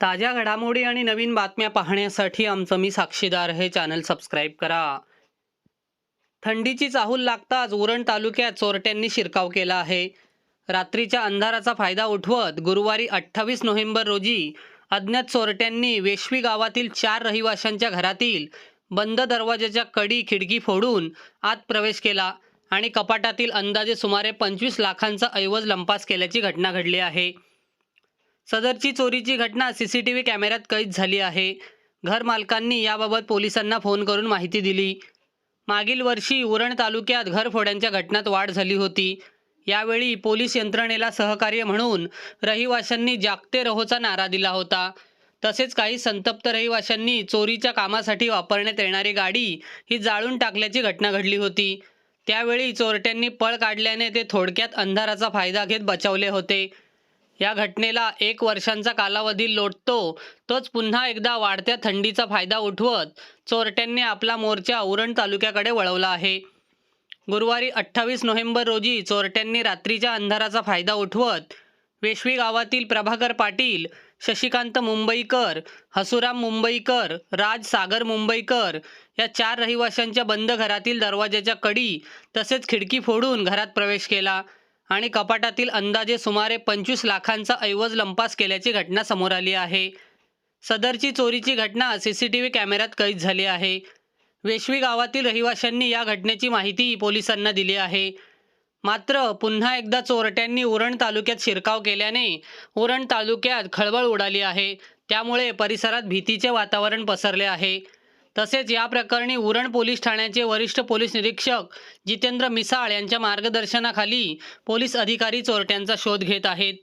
ताज्या घडामोडी आणि नवीन बातम्या पाहण्यासाठी आमचं मी साक्षीदार हे चॅनल सबस्क्राईब करा. थंडीची चाहूल लागताच उरण तालुक्यात चोरट्यांनी शिरकाव केला आहे. रात्रीच्या अंधाराचा फायदा उठवत गुरुवारी अठ्ठावीस नोव्हेंबर रोजी अज्ञात चोरट्यांनी वेशवी गावातील चार रहिवाशांच्या घरातील बंद दरवाजाच्या कडी खिडकी फोडून आत प्रवेश केला आणि कपाटातील अंदाजे सुमारे पंचवीस लाखांचा ऐवज लंपास केल्याची घटना घडली आहे. सदरची चोरीची घटना सी सी टी व्ही कॅमेऱ्यात कैद झाली आहे. घर मालकांनी याबाबत पोलिसांना फोन करून माहिती दिली. मागील वर्षी उरण तालुक्यात घरफोड्यांच्या घटनात वाढ झाली होती. यावेळी पोलीस यंत्रणेला सहकार्य म्हणून रहिवाशांनी जागते रहोचा नारा दिला होता. तसेच काही संतप्त रहिवाशांनी चोरीच्या कामासाठी वापरण्यात येणारी गाडी ही जाळून टाकल्याची घटना घडली होती. त्यावेळी चोरट्यांनी पळ काढल्याने ते थोडक्यात अंधाराचा फायदा घेत बचावले होते. या घटनेला एक वर्षांचा कालावधी लोटतो. तोच पुन्हा एकदा वाढत्या थंडीचा फायदा उठवत चोरट्यांनी आपला मोर्चा उरण तालुक्याकडे वळवला आहे. गुरुवारी अठ्ठावीस नोव्हेंबर रोजी चोरट्यांनी रात्रीच्या अंधाराचा फायदा उठवत वेशवी गावातील प्रभाकर पाटील शशिकांत मुंबईकर हसुराम मुंबईकर राज सागर मुंबईकर या चार रहिवाशांच्या बंद घरातील दरवाजाच्या कडी तसेच खिडकी फोडून घरात प्रवेश केला. आणि कपाटातील अंदाजे सुमारे पंचवीस लाखांचा ऐवज लंपास केल्याची घटना समोर आली आहे. सदरची चोरीची घटना सी सी टी व्ही कॅमेऱ्यात कैद झाली आहे. वेशवी गावातील रहिवाशांनी या घटनेची माहिती पोलिसांना दिली आहे. मात्र पुन्हा एकदा चोरट्यांनी उरण तालुक्यात शिरकाव केल्याने उरण तालुक्यात खळबळ उडाली आहे. त्यामुळे परिसरात भीतीचे वातावरण पसरले आहे. तसेच या प्रकरणी उरण पोलीस ठाण्याचे वरिष्ठ पोलीस निरीक्षक जितेंद्र मिसाळ यांच्या मार्गदर्शनाखाली पोलीस अधिकारी चोरट्यांचा शोध घेत आहेत.